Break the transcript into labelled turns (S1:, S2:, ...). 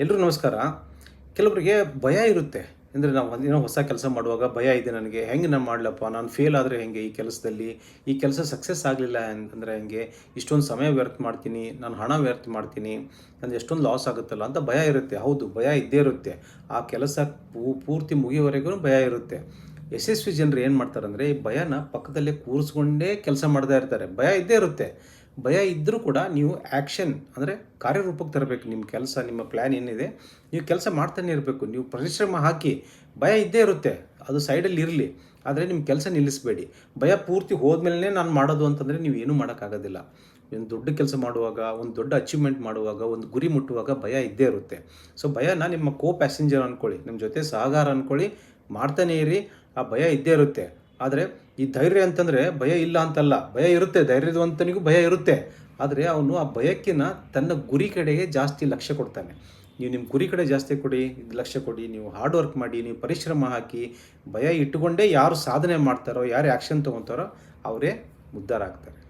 S1: ಎಲ್ರಿಗೂ ನಮಸ್ಕಾರ. ಕೆಲವರಿಗೆ ಭಯ ಇರುತ್ತೆ. ಅಂದರೆ ನಾವು ಒಂದಿನ ಹೊಸ ಕೆಲಸ ಮಾಡುವಾಗ ಭಯ ಇದೆ ನನಗೆ, ಹೆಂಗೆ ನಾನು ಮಾಡಲಪ್ಪ? ನಾನು ಫೇಲ್ ಆದರೆ ಹೆಂಗೆ ಈ ಕೆಲಸದಲ್ಲಿ? ಈ ಕೆಲಸ ಸಕ್ಸಸ್ ಆಗಲಿಲ್ಲ ಅಂತಂದರೆ ಹೆಂಗೆ? ಇಷ್ಟೊಂದು ಸಮಯ ವ್ಯರ್ಥ ಮಾಡ್ತೀನಿ, ನಾನು ಹಣ ವ್ಯರ್ಥ ಮಾಡ್ತೀನಿ ಅಂದ್ರೆ ಎಷ್ಟೊಂದು ಲಾಸ್ ಆಗುತ್ತಲ್ಲ ಅಂತ ಭಯ ಇರುತ್ತೆ. ಹೌದು, ಭಯ ಇದ್ದೇ ಇರುತ್ತೆ. ಆ ಕೆಲಸ ಪೂರ್ತಿ ಮುಗಿಯೋವರೆಗೂ ಭಯ ಇರುತ್ತೆ. ಯಶಸ್ವಿ ಜನರು ಏನು ಮಾಡ್ತಾರೆ ಅಂದರೆ ಈ ಭಯನ ಪಕ್ಕದಲ್ಲೇ ಕೂರಿಸ್ಕೊಂಡೇ ಕೆಲಸ ಮಾಡ್ತಾ ಇರ್ತಾರೆ. ಭಯ ಇದ್ದೇ ಇರುತ್ತೆ. ಭಯ ಇದ್ದರೂ ಕೂಡ ನೀವು ಆ್ಯಕ್ಷನ್ ಅಂದರೆ ಕಾರ್ಯರೂಪಕ್ಕೆ ತರಬೇಕು. ನಿಮ್ಮ ಕೆಲಸ, ನಿಮ್ಮ ಪ್ಲ್ಯಾನ್ ಏನಿದೆ, ನೀವು ಕೆಲಸ ಮಾಡ್ತಾನೆ ಇರಬೇಕು. ನೀವು ಪರಿಶ್ರಮ ಹಾಕಿ, ಭಯ ಇದ್ದೇ ಇರುತ್ತೆ. ಅದು ಸೈಡಲ್ಲಿ ಇರಲಿ. ಆದರೆ ನಿಮ್ಮ ಕೆಲಸ ನಿಲ್ಲಿಸಬೇಡಿ. ಭಯ ಪೂರ್ತಿ ಹೋದ್ಮೇಲೆ ನಾನು ಮಾಡೋದು ಅಂತಂದರೆ ನೀವು ಏನೂ ಮಾಡೋಕ್ಕಾಗೋದಿಲ್ಲ. ಒಂದು ದೊಡ್ಡ ಕೆಲಸ ಮಾಡುವಾಗ, ಒಂದು ದೊಡ್ಡ ಅಚೀವ್ಮೆಂಟ್ ಮಾಡುವಾಗ, ಒಂದು ಗುರಿ ಮುಟ್ಟುವಾಗ ಭಯ ಇದ್ದೇ ಇರುತ್ತೆ. ಸೊ ಭಯನ ನಿಮ್ಮ ಕೋ ಪ್ಯಾಸೆಂಜರ್ ಅಂದ್ಕೊಳ್ಳಿ ನಿಮ್ಮ ಜೊತೆ ಸಹಕಾರ ಅಂದ್ಕೊಳ್ಳಿ ಮಾಡ್ತಾನೇ ಇರಿ. ಆ ಭಯ ಇದ್ದೇ ಇರುತ್ತೆ. ಆದರೆ ಈ ಧೈರ್ಯ ಅಂತಂದರೆ ಭಯ ಇಲ್ಲ ಅಂತಲ್ಲ. ಭಯ ಇರುತ್ತೆ, ಧೈರ್ಯವಂತನಿಗೂ ಭಯ ಇರುತ್ತೆ. ಆದರೆ ಅವನು ಆ ಭಯಕ್ಕಿನ ತನ್ನ ಗುರಿ ಕಡೆಗೆ ಜಾಸ್ತಿ ಲಕ್ಷ್ಯ ಕೊಡ್ತಾನೆ. ನೀವು ನಿಮ್ಮ ಗುರಿ ಕಡೆ ಜಾಸ್ತಿ ಕೊಡಿ, ಲಕ್ಷ್ಯ ಕೊಡಿ, ನೀವು ಹಾರ್ಡ್ ವರ್ಕ್ ಮಾಡಿ, ನೀವು ಪರಿಶ್ರಮ ಹಾಕಿ, ಭಯ ಇಟ್ಟುಕೊಂಡೇ ಯಾರು ಸಾಧನೆ ಮಾಡ್ತಾರೋ, ಯಾರು ಆ್ಯಕ್ಷನ್ ತೊಗೊತಾರೋ, ಅವರೇ ಉದ್ಧಾರ ಆಗ್ತಾರೆ.